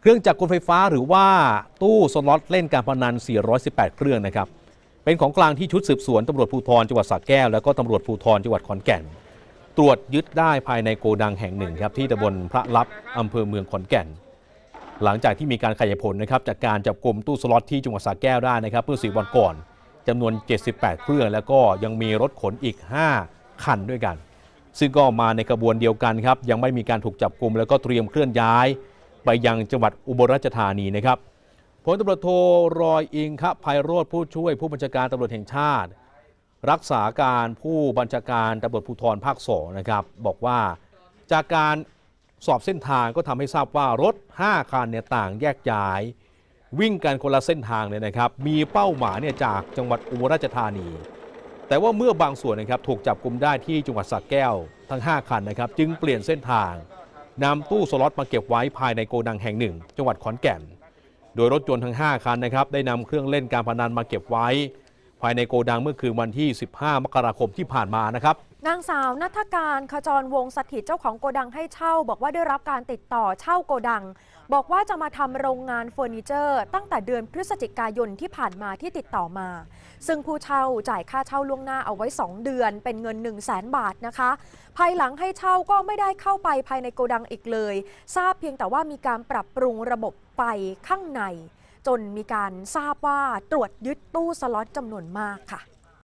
เครื่องจักรกลไฟฟ้าหรือว่าตู้สล็อตเล่นการพนัน 418 เครื่องนะครับ เป็นของกลางที่ชุดสืบสวนตำรวจภูธรจังหวัดสระแก้ว แล้วก็ตำรวจภูธรจังหวัดขอนแก่น ตรวจยึดได้ภายในโกดังแห่งหนึ่งครับที่ตำบลพระลับอำเภอเมืองขอนแก่น หลังจากที่มีการขยายผลนะครับจากการจับกลุ่มตู้สล็อตที่จังหวัดสระแก้วได้นะครับเมื่อสี่วันก่อนจำนวน 78 เครื่อง แล้วก็ยังมีรถขนอีก 5 คันด้วยกัน ซึ่งก็มาในกระบวนเดียวกันครับยังไม่มีการถูกจับกลุ่มแล้วก็เตรียมเคลื่อนย้าย ไปยังจังหวัดอุบลราชธานีนะครับพลตำรวจโทรอยอิงคะภัยโรธผู้ช่วยผู้บัญชาการตำรวจแห่งชาติ รักษาการผู้บัญชาการตำรวจภูธรภาคสองนะครับบอกว่าจากการสอบเส้นทางก็ทำให้ทราบว่ารถ 5 คันเนี่ยต่างแยกย้าย วิ่งกันคนละเส้นทางเลยนะครับ มีเป้าหมายเนี่ยจากจังหวัดอุบลราชธานี แต่ว่าเมื่อบางส่วนนะครับถูกจับกลุ่มได้ที่จังหวัดสระแก้วทั้ง 5 คันนะครับ จึงเปลี่ยนเส้นทาง นำตู้สล็อตมาเก็บไว้ภายในโกดังแห่งหนึ่ง จังหวัดขอนแก่น โดยรถยนต์ทั้ง 5 คันนะครับได้นำเครื่องเล่นการพนันมาเก็บไว้ ภายในโกดังเมื่อคืนวันที่ 15 มกราคมที่ผ่านมานะครับ นางสาวนัทการขจรวงสถิตเจ้าของโกดังให้เช่า บอกว่าได้รับการติดต่อเช่าโกดัง บอกว่าจะมาทำโรงงานเฟอร์นิเจอร์ ตั้งแต่เดือนพฤศจิกายนที่ผ่านมาที่ติดต่อมา ซึ่งผู้เช่าจ่ายค่าเช่าล่วงหน้าเอาไว้ 2 เดือนเป็นเงิน 1 0 0 0 0แสนบาทนะคะ ภายหลังให้เช่าก็ไม่ได้เข้าไปภายในโกดังอีกเลย ทราบเพียงแต่ว่ามีการปรับปรุงระบบไฟข้างใน จนมีการทราบว่าตรวจยึดตู้สล็อตจำนวนมากค่ะ